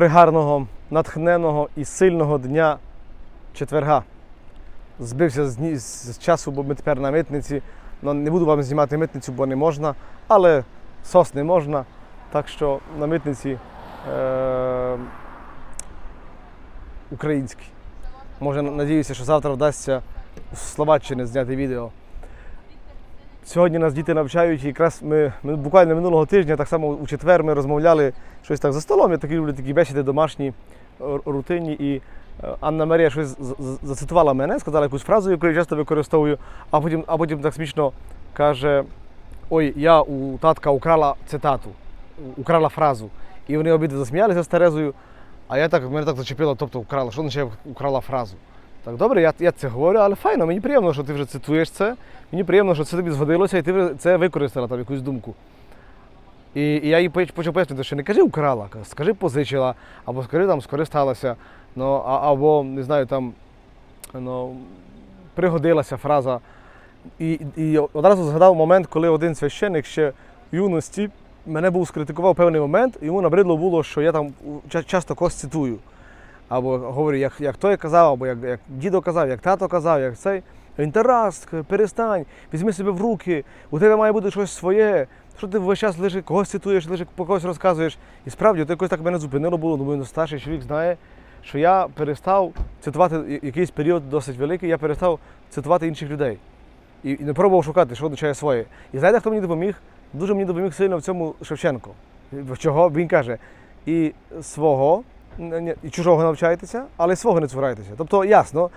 пригарного, натхненого і сильного дня четверга. Збився з, з часу, бо ми тепер на митниці. Ну, не буду вам знімати митницю, бо не можна, але сос не можна. Так що на митниці е- український. Може, надіюся, що завтра вдасться з Словаччини зняти відео. Сьогодні нас діти навчають, і якраз ми, ми буквально минулого тижня, так само у четвер, ми розмовляли щось так за столом. Я такі люблю такі бесіди домашні, р- рутинні. І е, Анна Марія щось зацитувала мене, сказала якусь фразу, яку я часто використовую, а потім, а потім так смішно каже: Ой, я у татка украла цитату, украла фразу. І вони обидва засміялися з Терезою. А я так, мене так зачепило, тобто украла. Що я украла фразу? Так, добре, я, я це говорю, але файно, мені приємно, що ти вже цитуєш це. Мені приємно, що це тобі згодилося, і ти вже це використала там якусь думку. І, і я їй почав пояснювати, що не кажи украла, скажи позичила, або скажи там скористалася, ну, а, або не знаю, там ну, пригодилася фраза. І, і одразу згадав момент, коли один священник ще в юності мене був скритикував певний момент, і йому набридло було, що я там часто когось цитую. Або говорю, як, як той казав, або як, як дідо казав, як тато казав, як цей. Він Тарас, перестань, візьми себе в руки, у тебе має бути щось своє. Що ти весь час лише когось цитуєш, лише по когось розказуєш. І справді, то якось так мене зупинило було, думаю, ну старший чоловік знає, що я перестав цитувати якийсь період досить великий, я перестав цитувати інших людей. І, і не пробував шукати, що означає своє. І знаєте, хто мені допоміг? Дуже мені допоміг сильно в цьому Шевченко. Чого? Він каже, і свого, і чужого навчайтеся, але свого не цурайтеся. Тобто, ясно,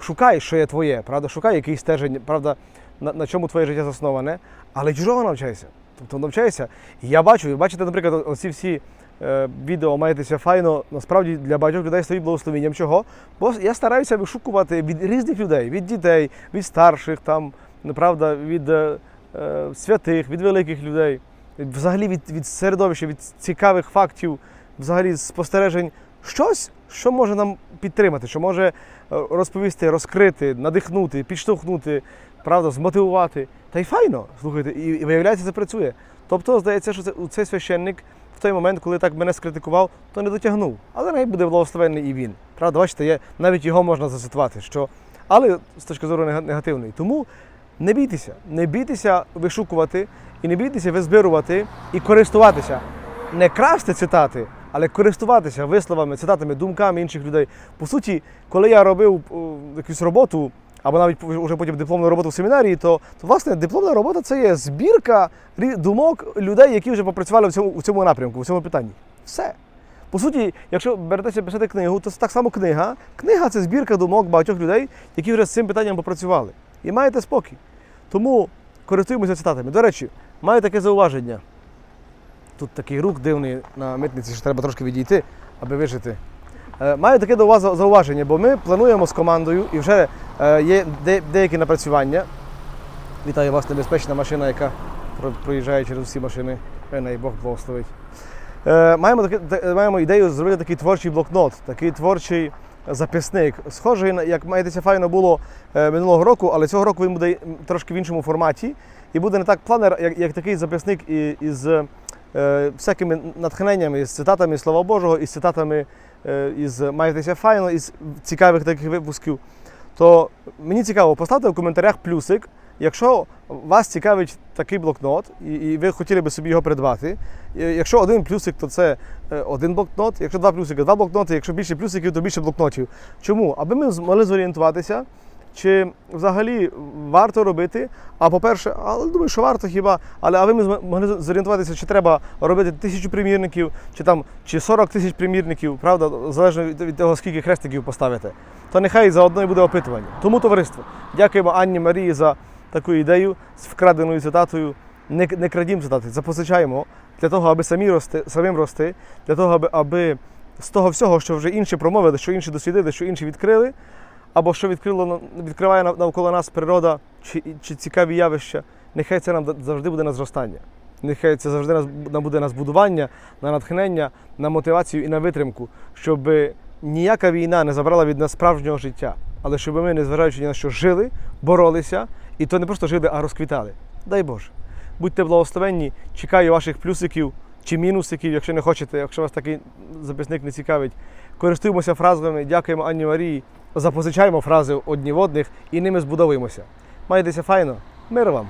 шукай, що є твоє, правда, шукай якийсь стежень, правда, на, на чому твоє життя засноване, але чужого навчайся. Тобто навчайся. Я бачу, бачите, наприклад, оці всі е, відео маєтеся файно, насправді для багатьох людей стоїть благословенням. Чого? Бо я стараюся вишукувати від різних людей, від дітей, від старших, там, правда, від е, е, святих, від великих людей, взагалі від, від середовища, від цікавих фактів, взагалі спостережень, щось, що може нам підтримати, що може е, розповісти, розкрити, надихнути, підштовхнути, правда, змотивувати. Та й файно, слухайте, і, і виявляється, це працює. Тобто, здається, що це, цей священник в той момент, коли так мене скритикував, то не дотягнув. Але най буде благословенний і він. Правда, бачите, є, навіть його можна зацитувати. Що... Але з точки зору нега- негативної. Тому не бійтеся, не бійтеся вишукувати і не бійтеся визбирувати і користуватися. Не красти цитати, але користуватися висловами, цитатами, думками інших людей. По суті, коли я робив якусь роботу, або навіть вже потім дипломну роботу в семінарії, то, то власне дипломна робота це є збірка думок людей, які вже попрацювали в цьому, в цьому напрямку, в цьому питанні. Все. По суті, якщо беретеся писати книгу, то це так само книга. Книга це збірка думок багатьох людей, які вже з цим питанням попрацювали. І маєте спокій. Тому користуємося цитатами. До речі, маю таке зауваження. Тут такий рух дивний на митниці, що треба трошки відійти, аби вижити. Е, Маю таке до вас зауваження, бо ми плануємо з командою і вже е, є деякі напрацювання. Вітаю вас, небезпечна машина, яка проїжджає через всі машини. Хай най Бог благословить. Е, Маємо, маємо ідею зробити такий творчий блокнот, такий творчий записник. Схожий, як маєтеся файно було е, минулого року, але цього року він буде трошки в іншому форматі. І буде не так планер, як, як такий записник із е, всякими натхненнями, з цитатами Слова Божого, із цитатами е, із маєтеся файно, із цікавих таких випусків. То мені цікаво, поставте в коментарях плюсик, якщо вас цікавить такий блокнот, і, ви хотіли би собі його придбати. Якщо один плюсик, то це е, один блокнот, якщо два плюсики, два блокноти, якщо більше плюсиків, то більше блокнотів. Чому? Аби ми змогли зорієнтуватися, чи взагалі варто робити. А по-перше, але думаю, що варто хіба, але аби ми могли зорієнтуватися, чи треба робити тисячу примірників, чи там чи 40 тисяч примірників, правда, залежно від, того, скільки хрестиків поставити. То нехай заодно і буде опитування. Тому товариство, дякуємо Анні Марії за таку ідею з вкраденою цитатою. Не, не крадімо цитати, запозичаємо для того, аби самі рости, самим рости, для того, аби, аби з того всього, що вже інші промовили, що інші дослідили, що інші відкрили, або що відкрило, відкриває навколо нас природа чи, чи цікаві явища, нехай це нам завжди буде на зростання. Нехай це завжди нам буде на збудування, на натхнення, на мотивацію і на витримку, щоб ніяка війна не забрала від нас справжнього життя, але щоб ми, незважаючи ні на що, жили, боролися, і то не просто жили, а розквітали. Дай Боже. Будьте благословенні, чекаю ваших плюсиків, чи мінус, який, якщо не хочете, якщо вас такий записник не цікавить. Користуємося фразами, дякуємо Анні Марії, запозичаємо фрази одні в одних і ними збудовуємося. Майтеся файно, мир вам!